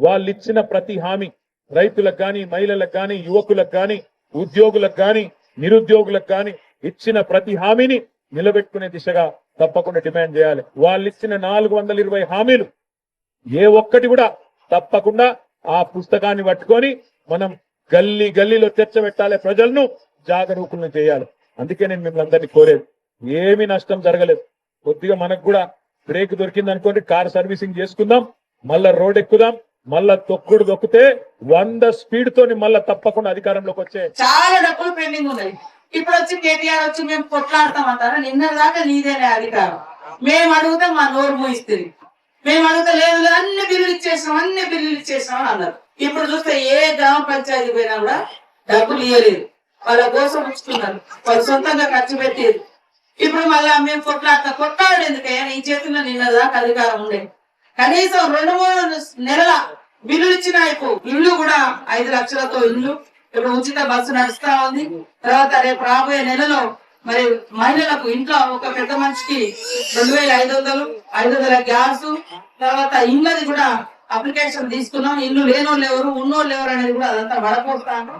వాళ్ళు ఇచ్చిన ప్రతి హామీ రైతులకు కానీ మహిళలకు కానీ యువకులకు కానీ ఉద్యోగులకు కానీ నిరుద్యోగులకు కానీ ఇచ్చిన ప్రతి హామీని నిలబెట్టుకునే దిశగా తప్పకుండా డిమాండ్ చేయాలి. వాళ్ళు ఇచ్చిన నాలుగు వందల ఇరవై హామీలు ఏ ఒక్కటి కూడా తప్పకుండా ఆ పుస్తకాన్ని పట్టుకొని మనం గల్లీ గల్లీలో తెచ్చబెట్టాలి ప్రజలను జాగరూకులను చేయాలి. అందుకే నేను మిమ్మల్ని అందరినీ కోరేది ఏమీ నష్టం జరగలేదు. కొద్దిగా మనకు కూడా బ్రేక్ దొరికింది అనుకోండి కార్ సర్వీసింగ్ చేసుకుందాం మళ్ళా రోడ్ ఎక్కుదాం మళ్ళా తొక్కుడు దొక్కితే వంద స్పీడ్ తోని మళ్ళా తప్పకుండా అధికారంలోకి వచ్చే చాలా డబ్బులు పెండింగ్ ఉన్నాయి. ఇప్పుడు వచ్చి కేటీఆర్ వచ్చి మేము కొట్లాడతామంటారా నిన్న దాకా నీదేనే అధికారం. మేము అడుగుతాం మా నోరు మూయిస్తుంది. మేము అడుగుతా లేదు లేదు, అన్ని బిల్లులు ఇచ్చేసాం అన్ని బిల్లులు ఇచ్చేసాం అని అన్నారు. ఇప్పుడు చూస్తే ఏ గ్రామ పంచాయతీ పోయినా కూడా డబ్బులు ఇవ్వలేదు వాళ్ళ కోసం ఉంచుతున్నారు వాళ్ళు సొంతంగా ఖర్చు పెట్టేది. ఇప్పుడు మళ్ళా మేము కొట్లాడతాం కొట్లాడేందుకయ్యా నీ చేతిలో నిన్న దాకా అధికారం ఉండేది కనీసం రెండు మూడు నెలల బిల్లులు ఇచ్చిన ఇల్లు కూడా ఐదు లక్షలతో ఇల్లు. ఇప్పుడు ఉచిత బస్సు నడుస్తా ఉంది. తర్వాత రేపు రాబోయే నెలలో మరి మహిళలకు ఇంట్లో ఒక పెద్ద మనిషికి రెండు వేల ఐదు వందలు ఐదు వందల గ్యాస్. తర్వాత ఇళ్ళది కూడా అప్లికేషన్ తీసుకున్నాం. ఇల్లు లేనోళ్ళు ఎవరు ఉన్నోళ్ళు ఎవరు అనేది కూడా అదంతా వడపోస్తాను